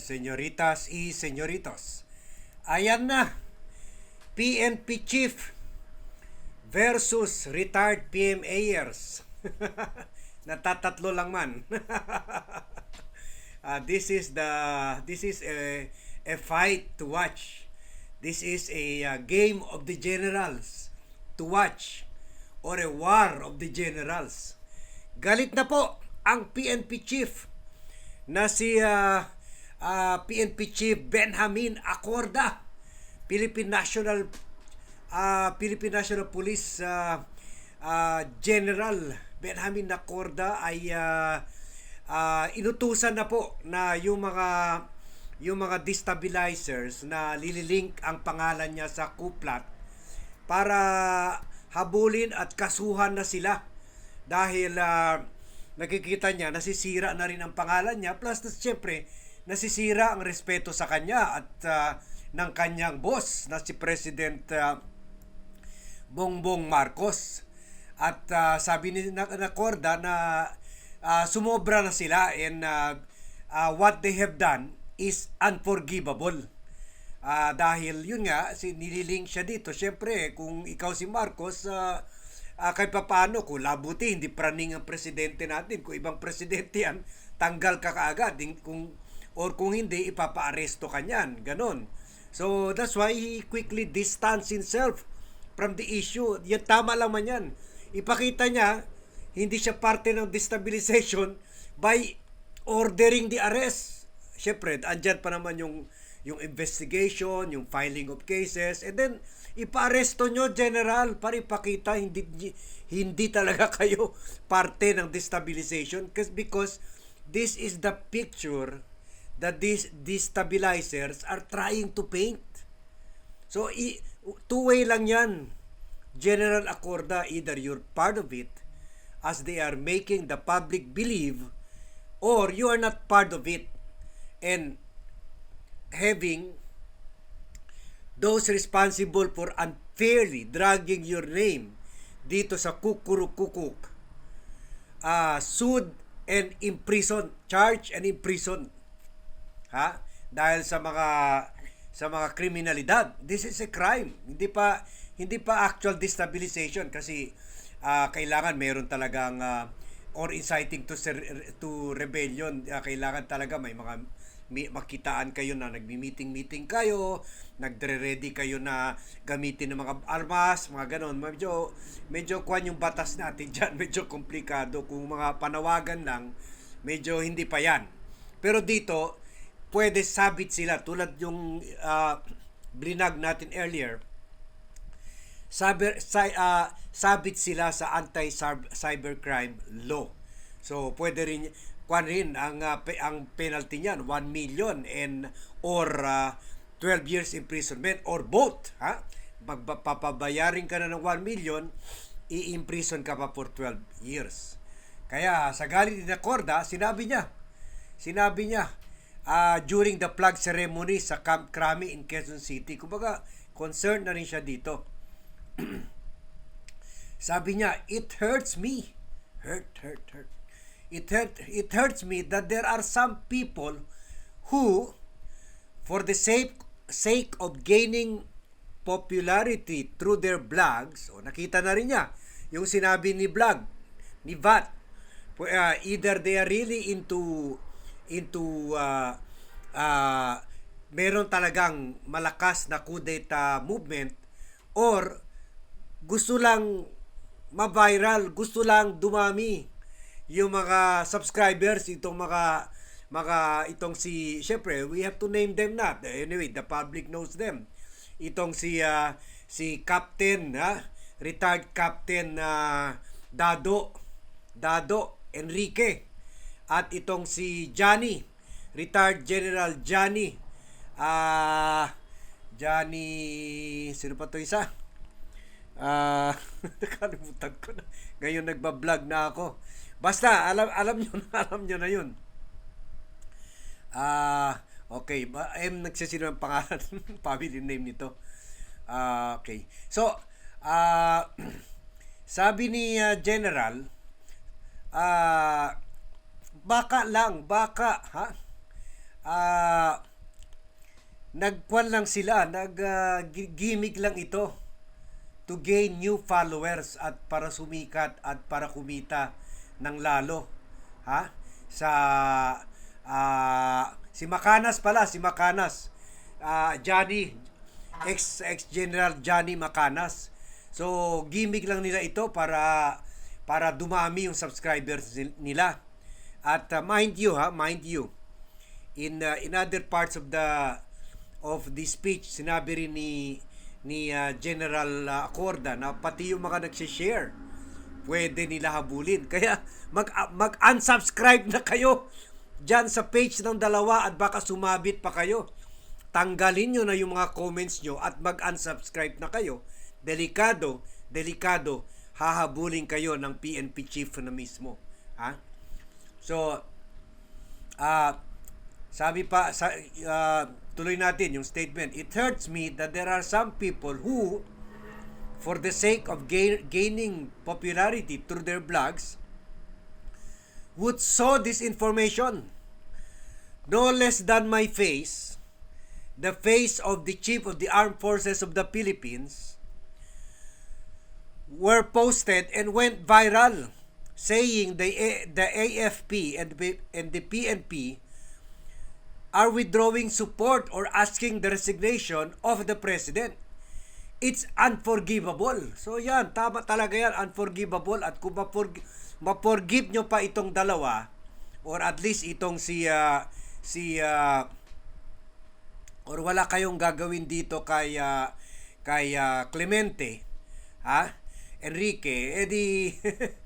señoritas y señoritos. Ayan na, PNP Chief versus retired PMAers. Natatatlo lang man. Ah, this is the this is a, a fight to watch. This is a uh, game of the generals to watch or a war of the generals. Galit na po ang PNP chief na si uh, uh, PNP chief Benjamin Acorda, Philippine National uh, Philippine National Police uh, uh, General Benjamin Acorda ay uh, uh, inutusan na po na yung mga yung mga destabilizers na lililink ang pangalan niya sa kuplat para habulin at kasuhan na sila dahil uh, nakikita niya nasisira na rin ang pangalan niya. Plus na siyempre nasisira ang respeto sa kanya at uh, ng kanyang boss na si President uh, Bongbong Marcos at uh, sabi ni na, na Corda na uh, sumobra na sila and uh, uh, what they have done is unforgivable. Uh, dahil yun nga, si, nililink siya dito. Siyempre, kung ikaw si Marcos, uh, uh, kahit paano, kung labuti, hindi praning ang presidente natin. Kung ibang presidente yan, tanggal ka kaagad. Kung, or kung hindi, ipapa-aresto ka niyan. Ganon. So, that's why he quickly distanced himself from the issue. Yan, tama lang man yan. Ipakita niya, hindi siya parte ng destabilization by ordering the arrest. Siyempre, andyan pa naman yung yung investigation, yung filing of cases, and then ipa-aresto nyo, General, para ipakita hindi, hindi talaga kayo parte ng destabilization because this is the picture that these destabilizers are trying to paint. So, two-way lang yan. General Accorda, either you're part of it as they are making the public believe or you are not part of it and having those responsible for unfairly dragging your name dito sa kukurukukuk uh, sued and imprison charge and imprison ha dahil sa mga sa mga kriminalidad this is a crime hindi pa hindi pa actual destabilization kasi uh, kailangan meron talagang uh, or inciting to to rebellion uh, kailangan talaga may mga may, makitaan kayo na nagmi-meeting-meeting kayo, nagre-ready kayo na gamitin ng mga armas, mga ganon. Medyo, medyo kwan yung batas natin dyan, medyo komplikado. Kung mga panawagan lang, medyo hindi pa yan. Pero dito, pwede sabit sila. Tulad yung uh, blinag natin earlier. Saber, si, uh, sabit sila sa anti-cybercrime law. So, pwede rin kwan rin ang uh, ang penalty niyan 1 million and or uh, 12 years imprisonment or both ha? Magpapabayarin ka na ng 1 million i-imprison ka pa for 12 years. Kaya sa galit ni Corda sinabi niya. Sinabi niya uh, during the flag ceremony sa Camp Crame in Quezon City. Kumbaga concerned na rin siya dito. Sabi niya it hurts me. Hurt hurt hurt. It hurt, it hurts me that there are some people who for the sake sake of gaining popularity through their blogs o nakita na rin niya yung sinabi ni blog ni Vat uh, either they are really into into uh, uh, meron talagang malakas na kudeta movement or gusto lang ma-viral, gusto lang dumami yung mga subscribers, itong mga mga itong si syempre we have to name them not anyway the public knows them. Itong si uh, si captain ha retired captain uh, Dado Dado Enrique at itong si Johnny retired general Johnny ah uh, Johnny sino pa to isa ah uh, nakalimutan ko na ngayon nagba-vlog na ako Basta, alam, alam nyo na, alam nyo na yun. Ah, uh, okay. Ba, M nagsisino ang pangalan, family name nito. Ah, uh, okay. So, ah, uh, sabi ni uh, General, ah, uh, baka lang, baka, ha? ah nagkwan lang sila, nag ah, gimmick lang ito to gain new followers at para sumikat at para kumita ng lalo. Ha? Sa ah, si Makanas pala, si Makanas. Ah, Johnny ex ex General Johnny Makanas. So gimmick lang nila ito para para dumami yung subscribers nil- nila. At ah, mind you ha, mind you in uh, in other parts of the of the speech sinabi rin ni ni uh, General uh, Acorda na pati yung mga nagsi-share pwede nila habulin. Kaya mag uh, mag-unsubscribe na kayo diyan sa page ng dalawa at baka sumabit pa kayo. Tanggalin nyo na yung mga comments nyo at mag-unsubscribe na kayo. Delikado delikado hahabulin kayo ng PNP chief na mismo. Ha so ah sabi pa sa ah, tuloy natin yung statement. It hurts me that there are some people who for the sake of gain, gaining popularity through their blogs would sow this information. No less than my face the face of the chief of the armed forces of the Philippines were posted and went viral saying the the AFP and and the PNP are withdrawing support or asking the resignation of the president. It's unforgivable. So yan, tama talaga yan, unforgivable. At kung maporg- maporgive nyo pa itong dalawa, or at least itong si, ah, si, ah, or wala kayong gagawin dito kay, ah, kay ah, Clemente, ha? Enrique, edi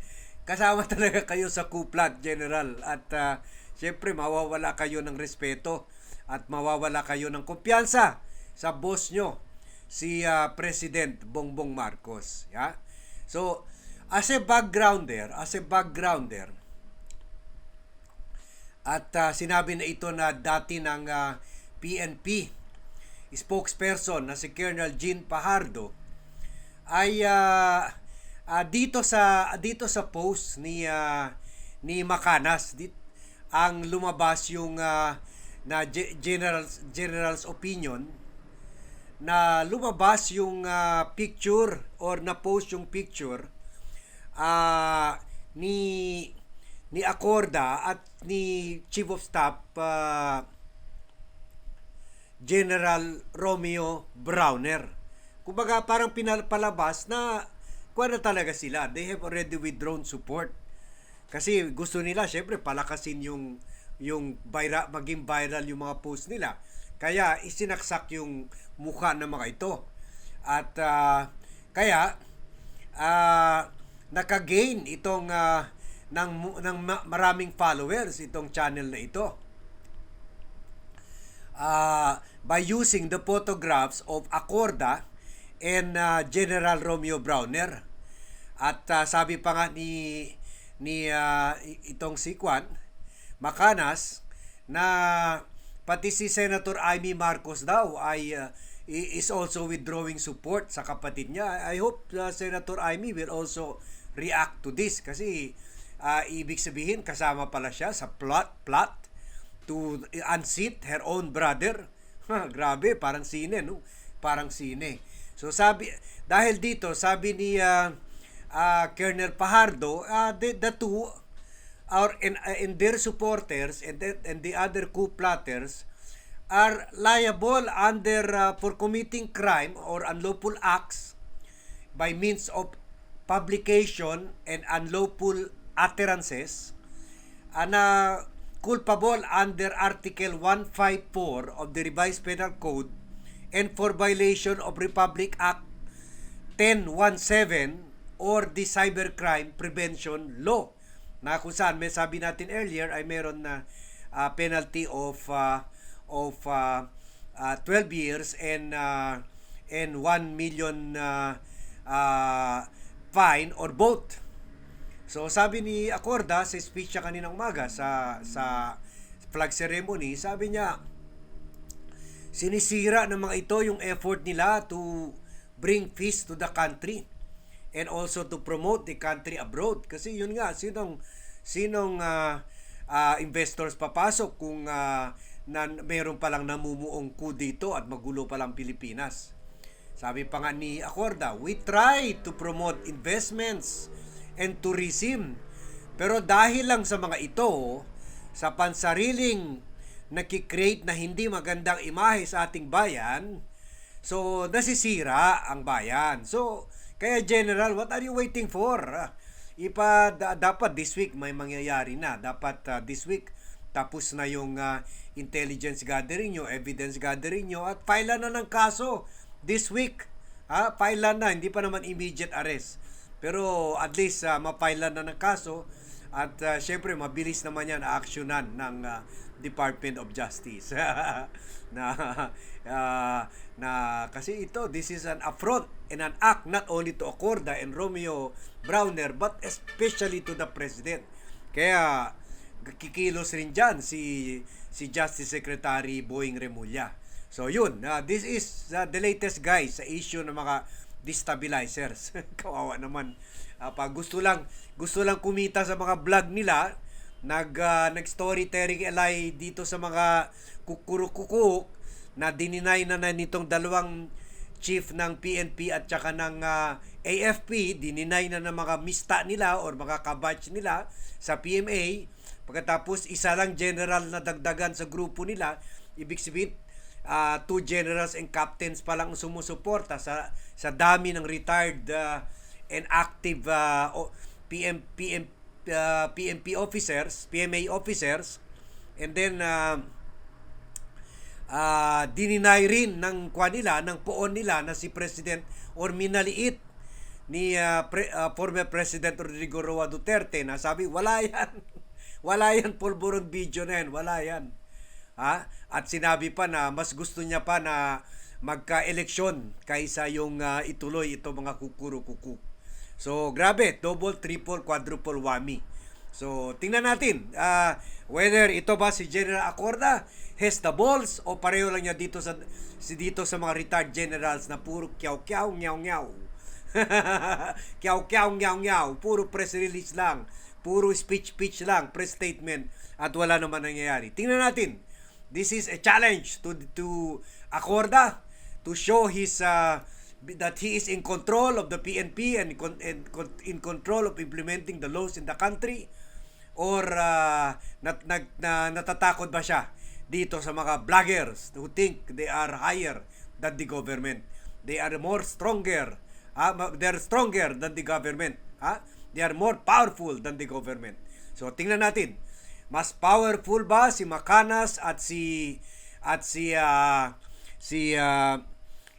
kasama talaga kayo sa kuplat, General. At ah, syempre, mawawala kayo ng respeto at mawawala kayo ng kumpiyansa sa boss nyo, si ah, President Bongbong Marcos. Ya? So, as a backgrounder, as a backgrounder, at ah, sinabi na ito na dati ng ah, PNP spokesperson na si Colonel Jean Pajardo ay ah, ah, dito sa dito sa post ni ah, ni Makanas dit, ang lumabas yung ah, na ge- general's opinion na lumabas yung ah, picture or na post yung picture ah, ni ni Acorda at ni Chief of Staff ah, General Romeo Browner. Kumbaga parang pinapalabas na kuha na talaga sila. They have already withdrawn support. Kasi gusto nila syempre palakasin yung yung viral, maging viral yung mga post nila. Kaya isinaksak yung mukha ng mga ito. At ah, kaya ah, naka-gain itong ah, ng ng ma- maraming followers itong channel na ito uh, by using the photographs of Acorda and uh, General Romeo Browner. At uh, sabi pa nga ni ni uh, itong si Kwan, Makanas na pati si Senator Amy Marcos daw ay uh, is also withdrawing support sa kapatid niya. I hope uh, Senator Amy will also react to this kasi uh, ibig sabihin kasama pala siya sa plot plot to unseat her own brother. Grabe, parang sine, no? Parang sine. So sabi, dahil dito, sabi ni uh, uh, Colonel Pajardo, uh, the, the two are in, uh, in their supporters and the, and the other coup plotters are liable under uh, for committing crime or unlawful acts by means of publication and unlawful utterances and uh, culpable under Article 154 of the Revised Penal Code and for violation of Republic Act 1017 or the Cybercrime Prevention Law na kung saan may sabi natin earlier ay meron na uh, penalty of uh, of uh, uh, 12 years and uh, and 1 million uh, uh, fine or both. So sabi ni Acorda sa speech niya kaninang umaga sa sa flag ceremony, sabi niya sinisira ng mga ito yung effort nila to bring peace to the country and also to promote the country abroad kasi yun nga sinong sinong ah, ah, investors papasok kung ah, na meron palang namumuong coup dito at magulo palang Pilipinas. Sabi pa nga ni Acorda, we try to promote investments and tourism. Pero dahil lang sa mga ito, sa pansariling nakikreate na hindi magandang imahe sa ating bayan, so nasisira ang bayan. So, kaya General, what are you waiting for? Ah, Ipa, da- dapat this week may mangyayari na. Dapat ah, this week tapos na yung ah, intelligence gathering nyo, evidence gathering nyo, at file na ng kaso this week. Ha? File na, hindi pa naman immediate arrest. Pero at least uh, ma-file na ng kaso at uh, syempre mabilis naman yan actionan ng ah, Department of Justice. na ah, na kasi ito this is an affront and an act not only to Accorda and Romeo Browner but especially to the president. Kaya kikilos rin dyan si si Justice Secretary Boying Remulla. So yun, uh, this is uh, the latest guys sa issue ng mga destabilizers. Kawawa naman. Uh, pag gusto lang gusto lang kumita sa mga vlog nila, nag uh, nag storytelling alay dito sa mga kukurukukuk na dininay na na nitong dalawang chief ng PNP at saka ng ah, AFP, dininay na ng mga mista nila or mga kabatch nila sa PMA. Pagkatapos isa lang general na dagdagan sa grupo nila, ibig sabihin ah, two generals and captains pa lang ang sumusuporta sa sa dami ng retired ah, and active o- PM PM ah, PNP officers, PMA officers and then ah, ah dininay rin ng kwa nila, ng poon nila na si President or minaliit ni ah, pre- ah, former President Rodrigo Roa Duterte na sabi, wala yan. wala yan, pulburon video na yan. Wala yan. Ha? At sinabi pa na mas gusto niya pa na magka-eleksyon kaysa yung ah, ituloy ito mga kukuro-kuku. So, grabe. Double, triple, quadruple whammy. So, tingnan natin ah, whether ito ba si General Acorda has the balls o pareho lang niya dito sa si dito sa mga retired generals na puro kyaw-kyaw, nyaw-nyaw. kyaw-kyaw, nyaw-nyaw. Puro press release lang. Puro speech-speech lang, press statement at wala naman nangyayari. Tingnan natin. This is a challenge to to Acorda to show his uh, that he is in control of the PNP and, con- and con- in control of implementing the laws in the country or uh, nat, nag, na, natatakot ba siya dito sa mga vloggers who think they are higher than the government. They are more stronger. Ha? Ma- They're stronger than the government. Ha? They are more powerful than the government. So tingnan natin. Mas powerful ba si Macanas at si at si ah, si ah,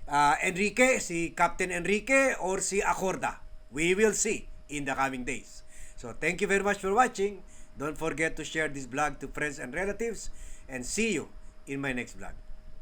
ah, Enrique, si Captain Enrique or si Acorda? We will see in the coming days. So thank you very much for watching. Don't forget to share this vlog to friends and relatives and see you in my next vlog.